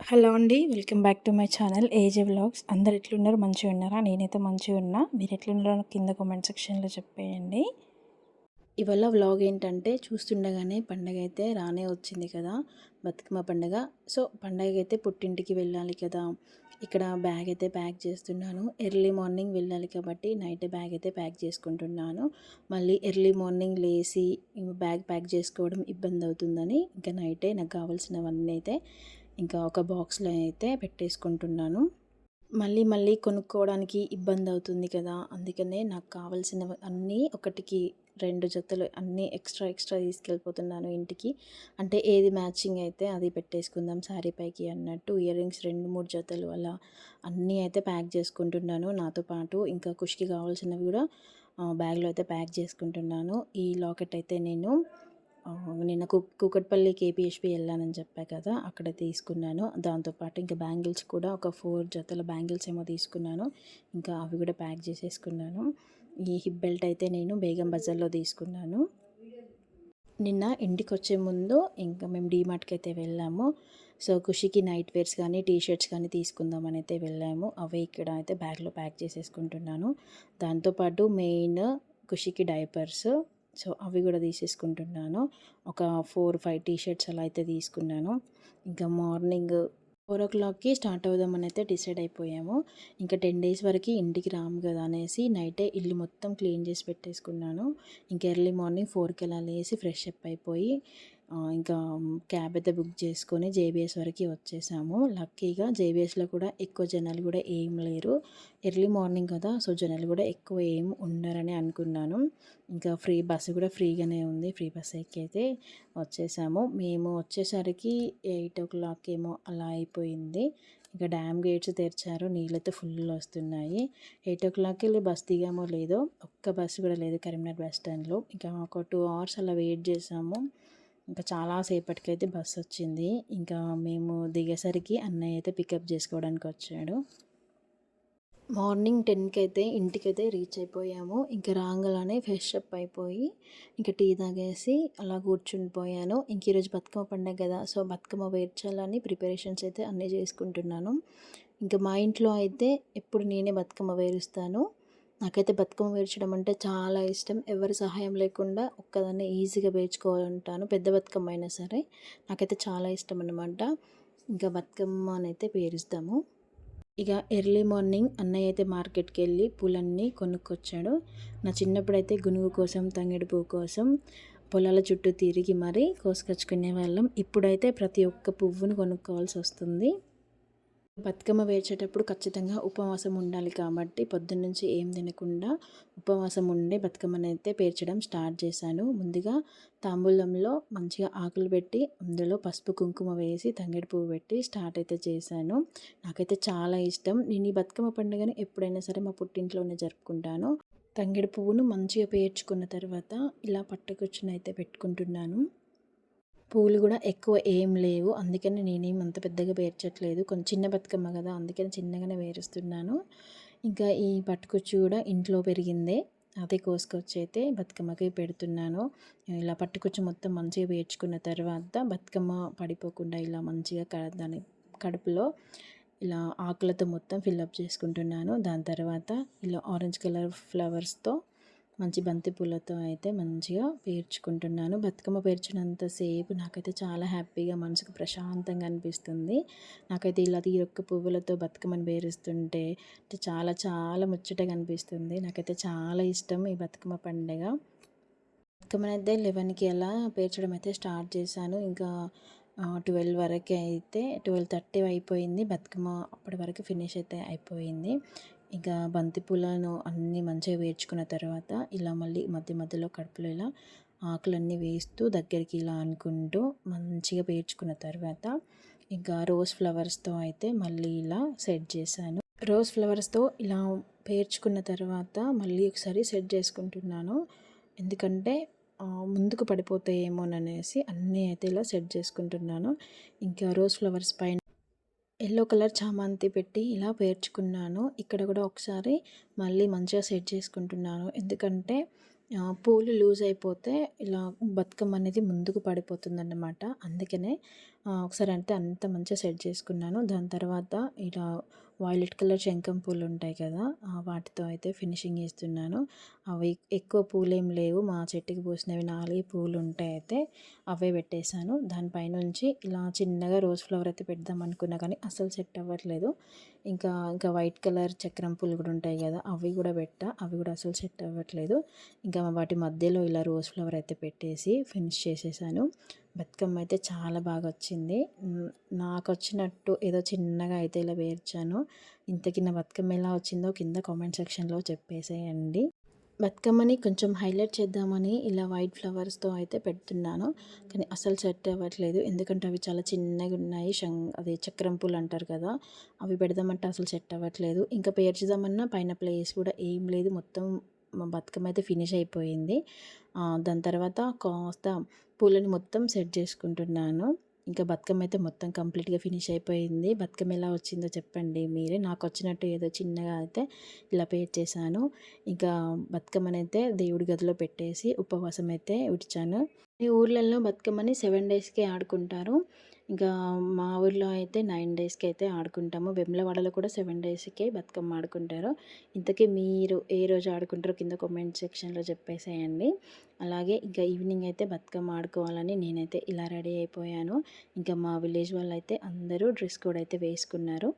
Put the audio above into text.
Hello అండి welcome back to my channel AJ vlogs. అందరు ఎట్లున్నారు? మంచిగా ఉన్నారా? నేనైతే మంచిగా ఉన్నా. మీరు ఎట్లున్నారో కింద కామెంట్ సెక్షన్లో చెప్పేయండి. ఇవాళ వ్లాగ్ ఏంటంటే చూస్తుండగానే పండగ అయితే రానే వచ్చింది కదా బతుకమ్మ పండగ. సో పండగ అయితే పుట్టింటికి వెళ్ళాలి కదా. ఇక్కడ బ్యాగ్ అయితే ప్యాక్ చేస్తున్నాను. ఎర్లీ మార్నింగ్ వెళ్ళాలి కాబట్టి నైట్ బ్యాగ్ అయితే ప్యాక్ చేసుకుంటున్నాను. మళ్ళీ ఎర్లీ మార్నింగ్ లేచి బ్యాగ్ ప్యాక్ చేసుకోవడం ఇబ్బంది అవుతుందని ఇంకా నైటే నాకు కావాల్సినవన్నీ అయితే ఇంకా ఒక బాక్స్లో అయితే పెట్టేసుకుంటున్నాను. మళ్ళీ మళ్ళీ కొనుక్కోవడానికి ఇబ్బంది అవుతుంది కదా! అందుకనే నాకు కావాల్సినవి అన్నీ ఒకటికి రెండు జతలు అన్నీ ఎక్స్ట్రా ఎక్స్ట్రా తీసుకెళ్ళిపోతున్నాను ఇంటికి. అంటే ఏది మ్యాచింగ్ అయితే అది పెట్టేసుకుందాం శారీ పైకి అన్నట్టు ఇయర్ రింగ్స్ రెండు మూడు జతలు అలా అన్నీ అయితే ప్యాక్ చేసుకుంటున్నాను. నాతో పాటు ఇంకా కుషికి కావాల్సినవి కూడా బ్యాగ్లో అయితే ప్యాక్ చేసుకుంటున్నాను. ఈ లాకెట్ అయితే నేను నిన్న కు కూకట్పల్లి కేపీహెచ్పి వెళ్ళానని చెప్పా కదా అక్కడ తీసుకున్నాను. దాంతోపాటు ఇంకా బ్యాంగిల్స్ కూడా ఒక ఫోర్ జతల బ్యాంగిల్స్ ఏమో తీసుకున్నాను. ఇంకా అవి కూడా ప్యాక్ చేసేసుకున్నాను. ఈ హిప్ బెల్ట్ అయితే నేను బేగం బజార్లో తీసుకున్నాను. నిన్న ఇంటికి వచ్చే ముందు ఇంకా మేము డీమార్ట్కి అయితే వెళ్ళాము. సో ఖుషికి నైట్ వేర్స్ కానీ టీ షర్ట్స్ కానీ తీసుకుందామని అయితే వెళ్ళాము. అవి ఇక్కడ అయితే బ్యాగ్లో ప్యాక్ చేసేసుకుంటున్నాను. దాంతోపాటు మెయిన్ ఖుషికి డైపర్స్. సో అవి కూడా తీసేసుకుంటున్నాను. ఒక ఫోర్ ఫైవ్ టీ షర్ట్స్ అలా అయితే తీసుకున్నాను. ఇంకా మార్నింగ్ ఫోర్ ఓ క్లాక్కి స్టార్ట్ అవుదామని అయితే డిసైడ్ అయిపోయాము. ఇంకా టెన్ డేస్ వరకు ఇంటికి రాము కదా అనేసి నైటే ఇల్లు మొత్తం క్లీన్ చేసి పెట్టేసుకున్నాను. ఇంకా ఎర్లీ మార్నింగ్ ఫోర్కి అలా లేసి ఫ్రెష్ అప్ అయిపోయి ఇంకా క్యాబ్ అయితే బుక్ చేసుకొని జేబీఎస్ వరకు వచ్చేసాము. లక్కీగా జేబీఎస్లో కూడా ఎక్కువ జనాలు కూడా ఏం లేరు. ఎర్లీ మార్నింగ్ కదా సో జనాలు కూడా ఎక్కువ ఏం ఉండరని అనుకున్నాను. ఇంకా ఫ్రీ బస్సు కూడా ఫ్రీగానే ఉంది ఫ్రీ బస్ ఎక్కి అయితే వచ్చేసాము. మేము వచ్చేసరికి ఎయిట్ ఓ క్లాక్ ఏమో అలా అయిపోయింది. ఇంకా డ్యామ్ గేట్స్ తెరిచారు నీళ్ళతో ఫుల్ వస్తున్నాయి. ఎయిట్ ఓ క్లాక్కి వెళ్ళి బస్ దిగామో లేదో ఒక్క బస్సు కూడా లేదు కరీంనగర్ బస్ స్టాండ్లో. ఇంకా ఒక టూ అవర్స్ అలా వెయిట్ చేసాము. ఇంకా చాలాసేపటికైతే బస్ వచ్చింది. ఇంకా మేము దిగేసరికి అన్నయ్య అయితే పికప్ చేసుకోవడానికి వచ్చాడు. మార్నింగ్ టెన్కి అయితే ఇంటికైతే రీచ్ అయిపోయాము. ఇంకా రాగానే ఫ్రెష్ అప్ అయిపోయి ఇంకా టీ తాగేసి అలా కూర్చుండిపోయాను ఇంక ఈరోజు బతుకమ్మ పండగ కదా సో బతుకమ్మ వేర్చాలని ప్రిపరేషన్స్ అయితే అన్నీ చేసుకుంటున్నాను. ఇంకా మా ఇంట్లో అయితే ఎప్పుడు నేనే బతుకమ్మ వేరుస్తాను. నాకైతే బతుకమ్మ పేర్చడం అంటే చాలా ఇష్టం. ఎవరి సహాయం లేకుండా ఒక్కదాన్ని ఈజీగా పేర్చుకోవాలంటాను పెద్ద బతుకమ్మ అయినా సరే నాకైతే చాలా ఇష్టం అనమాట ఇంకా బతుకమ్మ అయితే పేరుస్తాము. ఇక ఎర్లీ మార్నింగ్ అన్నయ్య అయితే మార్కెట్కి వెళ్ళి పూలన్నీ కొనుక్కొచ్చాడు. నా చిన్నప్పుడైతే గునుగు కోసం తంగిడి పువ్వు కోసం పొలాల చుట్టూ తిరిగి మరీ కోసుకొచ్చుకునే వాళ్ళం. ఇప్పుడైతే ప్రతి ఒక్క పువ్వును కొనుక్కోవాల్సి వస్తుంది. బతుకమ్మ వేర్చేటప్పుడు ఖచ్చితంగా ఉపవాసం ఉండాలి కాబట్టి పొద్దున్నుంచి ఏం తినకుండా ఉపవాసం ఉండే బతుకమ్మను అయితే పేర్చడం స్టార్ట్ చేశాను. ముందుగా తాంబూలంలో మంచిగా ఆకులు పెట్టి అందులో పసుపు కుంకుమ వేసి తంగిడి పువ్వు పెట్టి స్టార్ట్ అయితే చేశాను. నాకైతే చాలా ఇష్టం. నేను ఈ బతుకమ్మ పండుగను ఎప్పుడైనా సరే మా పుట్టింట్లోనే జరుపుకుంటాను. తంగిడి పువ్వును మంచిగా పేర్చుకున్న తర్వాత ఇలా పట్టుకొచ్చిన అయితే పెట్టుకుంటున్నాను. పూలు కూడా ఎక్కువ ఏం లేవు. అందుకని నేనేం అంత పెద్దగా పేర్చట్లేదు. కొంచెం చిన్న బతుకమ్మ కదా అందుకని చిన్నగానే పేరుస్తున్నాను. ఇంకా ఈ పట్టుకుచ్చి కూడా ఇంట్లో పెరిగిందే. అదే కోసుకొచ్చి అయితే బతుకమ్మకి పెడుతున్నాను. ఇలా పట్టుకొచ్చి మొత్తం మంచిగా పేర్చుకున్న తర్వాత బతుకమ్మ పడిపోకుండా ఇలా మంచిగా దాని కడుపులో ఇలా ఆకులతో మొత్తం ఫిల్అప్ చేసుకుంటున్నాను. దాని తర్వాత ఇలా ఆరెంజ్ కలర్ ఫ్లవర్స్తో మంచి బంతి పూలతో అయితే మంచిగా పేర్చుకుంటున్నాను. బతుకమ్మ పేర్చినంతసేపు నాకైతే చాలా హ్యాపీగా మనసుకు ప్రశాంతంగా అనిపిస్తుంది. నాకైతే ఇలా తీరొక్క పువ్వులతో బతుకమ్మని పేరుస్తుంటే చాలా చాలా ముచ్చటగా అనిపిస్తుంది. నాకైతే చాలా ఇష్టం ఈ బతుకమ్మ పండుగ. బతుకమ్మని అయితే లెవెన్కి అలా పేర్చడం అయితే స్టార్ట్ చేశాను. ఇంకా ట్వెల్వ్ వరకు అయితే ట్వెల్వ్ థర్టీ అయిపోయింది. బతుకమ్మ అప్పటి వరకు ఫినిష్ అయితే అయిపోయింది. ఇక బంతిపూలను అన్నీ మంచిగా వేర్చుకున్న తర్వాత ఇలా మళ్ళీ మధ్య మధ్యలో కడుపులో ఇలా ఆకులన్నీ వేస్తూ దగ్గరికి ఇలా అనుకుంటూ మంచిగా పేర్చుకున్న తర్వాత ఇంకా రోజ్ ఫ్లవర్స్తో అయితే మళ్ళీ ఇలా సెట్ చేశాను. రోజ్ ఫ్లవర్స్తో ఇలా పేర్చుకున్న తర్వాత మళ్ళీ ఒకసారి సెట్ చేసుకుంటున్నాను. ఎందుకంటే ముందుకు పడిపోతాయేమోననేసి అన్నీ అయితే ఇలా సెట్ చేసుకుంటున్నాను. ఇంకా రోజ్ ఫ్లవర్స్ పైన ఎల్లో కలర్ చామంతి పెట్టి ఇలా పేర్చుకున్నాను. ఇక్కడ కూడా ఒకసారి మళ్ళీ మంచిగా సెట్ చేసుకుంటున్నాను. ఎందుకంటే పూలు లూజ్ అయిపోతే ఇలా బతుకమ్మ అనేది ముందుకు పడిపోతుందన్నమాట. అందుకనే ఒకసారి అంటే అంత మంచిగా సెట్ చేసుకున్నాను. దాని తర్వాత ఇలా వైలెట్ కలర్ శంఖం పూలు ఉంటాయి కదా వాటితో అయితే ఫినిషింగ్ ఇస్తున్నాను అవి ఎక్కువ పూలు ఏం లేవు. మా చెట్టుకి పూసినవి నాలుగు పూలు ఉంటాయి అయితే అవే పెట్టేశాను. దానిపైనుంచి ఇలా చిన్నగా రోజ్ ఫ్లవర్ అయితే పెడదాం అనుకున్నా కానీ అసలు సెట్ అవ్వట్లేదు. ఇంకా ఇంకా వైట్ కలర్ చక్రం పూలు కూడా ఉంటాయి కదా అవి కూడా పెట్టా. అవి కూడా అసలు సెట్ అవ్వట్లేదు. ఇంకా వాటి మధ్యలో ఇలా రోజ్ ఫ్లవర్ అయితే పెట్టేసి ఫినిష్ చేసేసాను. బతుకమ్మ అయితే చాలా బాగా వచ్చింది నాకు వచ్చినట్టు ఏదో చిన్నగా అయితే ఇలా పేర్చాను ఇంతకి నా బతుకమ్మ ఎలా వచ్చిందో కింద కామెంట్ సెక్షన్లో చెప్పేసేయండి. బతుకమ్మని కొంచెం హైలైట్ చేద్దామని ఇలా వైట్ ఫ్లవర్స్తో అయితే పెడుతున్నాను. కానీ అసలు సెట్ అవ్వట్లేదు. ఎందుకంటే అవి చాలా చిన్నగా ఉన్నాయి. శం అది చక్రం పూలు అంటారు కదా అవి పెడదామంటే అసలు సెట్ అవ్వట్లేదు. ఇంకా పేర్చుదామన్నా పైన ప్లేస్ కూడా ఏం లేదు. మొత్తం బతుకమ్మ అయితే ఫినిష్ అయిపోయింది. దాని తర్వాత కాస్త పూలని మొత్తం సెట్ చేసుకుంటున్నాను. ఇంకా బతుకమ్మ అయితే మొత్తం కంప్లీట్గా ఫినిష్ అయిపోయింది. బతుకమ్మ ఎలా వచ్చిందో చెప్పండి మీరే. నాకు వచ్చినట్టు ఏదో చిన్నగా అయితే ఇలా పేర్ చేశాను. ఇంకా బతుకమ్మనైతే దేవుడి గదిలో పెట్టేసి ఉపవాసం అయితే విడిచాను ఈ ఊర్లలో బతుకమ్మని సెవెన్ డేస్కే ఆడుకుంటారు. ఇంకా మా ఊర్లో అయితే నైన్ డేస్కి అయితే ఆడుకుంటాము. వెమ్లవాడలో కూడా సెవెన్ డేస్కే బతుకమ్మ ఆడుకుంటారు. ఇంతకీ మీరు ఏ రోజు ఆడుకుంటారో కింద కామెంట్ సెక్షన్లో చెప్పేసేయండి. అలాగే ఇంకా ఈవినింగ్ అయితే బతుకమ్మ ఆడుకోవాలని నేనైతే ఇలా రెడీ అయిపోయాను. ఇంకా మా విలేజ్ వాళ్ళు అయితే అందరూ డ్రెస్ కోడ్ అయితే వేసుకున్నారు.